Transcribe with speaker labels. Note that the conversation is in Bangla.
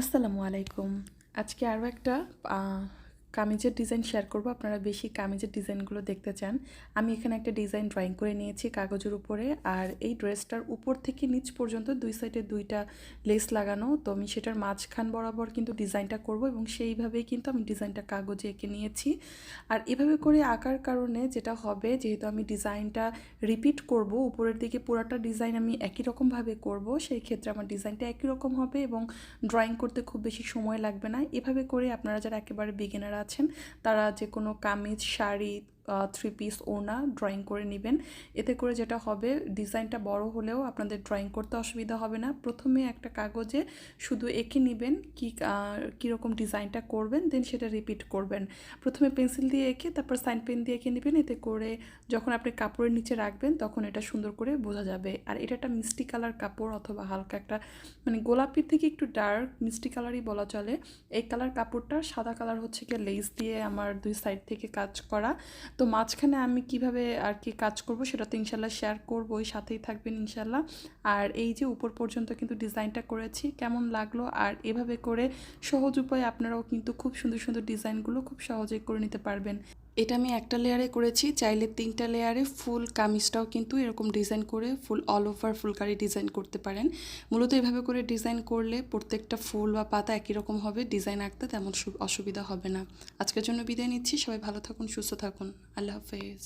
Speaker 1: আসসালামু আলাইকুম। আজকে আরও একটা কামিজের ডিজাইন শেয়ার করব। আপনারা বেশি কামিজের ডিজাইনগুলো দেখতে চান। আমি এখানে একটা ডিজাইন ড্রয়িং করে নিয়েছি কাগজের উপরে। আর এই ড্রেসটার উপর থেকে নিচ পর্যন্ত দুই সাইডে দুইটা লেস লাগানো। তো আমি সেটার মাঝখান বরাবর কিন্তু ডিজাইনটা করব এবং সেইভাবেই কিন্তু আমি ডিজাইনটা কাগজে এঁকে নিয়েছি। আর এভাবে করে আঁকার কারণে যেটা হবে, যেহেতু আমি ডিজাইনটা রিপিট করব, উপরের দিকে পুরাটা ডিজাইন আমি একই রকমভাবে করব, সেই ক্ষেত্রে আমার ডিজাইনটা একই রকম হবে এবং ড্রয়িং করতে খুব বেশি সময় লাগবে না। এভাবে করে আপনারা যারা একেবারে বিগিনার আছেন। তারা যে কোনো কামিজ শাড়ি থ্রি পিস ওনা ড্রয়িং করে নেবেন। এতে করে যেটা হবে ডিজাইনটা বড় হলেও আপনাদের ড্রয়িং করতে অসুবিধা হবে না। প্রথমে একটা কাগজে শুধু এঁকে নেবেন কী কীরকম ডিজাইনটা করবেন দেন সেটা রিপিট করবেন। প্রথমে পেন্সিল দিয়ে এঁকে, তারপর সাইন পেন দিয়ে এঁকে নেবেন। এতে করে যখন আপনি কাপড়ের নিচে রাখবেন, তখন এটা সুন্দর করে বোঝা যাবে। আর এটা একটা মিষ্টি কালার কাপড় অথবা হালকা একটা মানে গোলাপির থেকে একটু ডার্ক মিষ্টি কালারই বলা চলে। এই কালার কাপড়টা সাদা কালার হচ্ছে গিয়ে লেস দিয়ে আমার দুই সাইড থেকে কাজ করা। তো মাঝখানে আমি কীভাবে আর কি কাজ করব সেটা তো ইনশাল্লাহ শেয়ার করব ওই সাথেই থাকবেন ইনশাল্লাহ। আর এই যে উপর পর্যন্ত কিন্তু ডিজাইনটা করেছি, কেমন লাগল আর এভাবে করে সহজ উপায়ে আপনারাও কিন্তু খুব সুন্দর সুন্দর ডিজাইনগুলো খুব সহজেই করে নিতে পারবেন। এটা আমি একটা লেয়ারে করেছি, চাইলে তিনটা লেয়ারে ফুল কামিজটাও কিন্তু এরকম ডিজাইন করে full all over phulkari design করতে পারেন। মূলত এভাবে করে ডিজাইন করলে প্রত্যেকটা ফুল বা পাতা একই রকম হবে ডিজাইন আঁকতে তেমন অসুবিধা হবে না। আজকের জন্য বিদায় নিচ্ছি, সবাই ভালো থাকুন, সুস্থ থাকুন। আল্লাহ হাফেজ।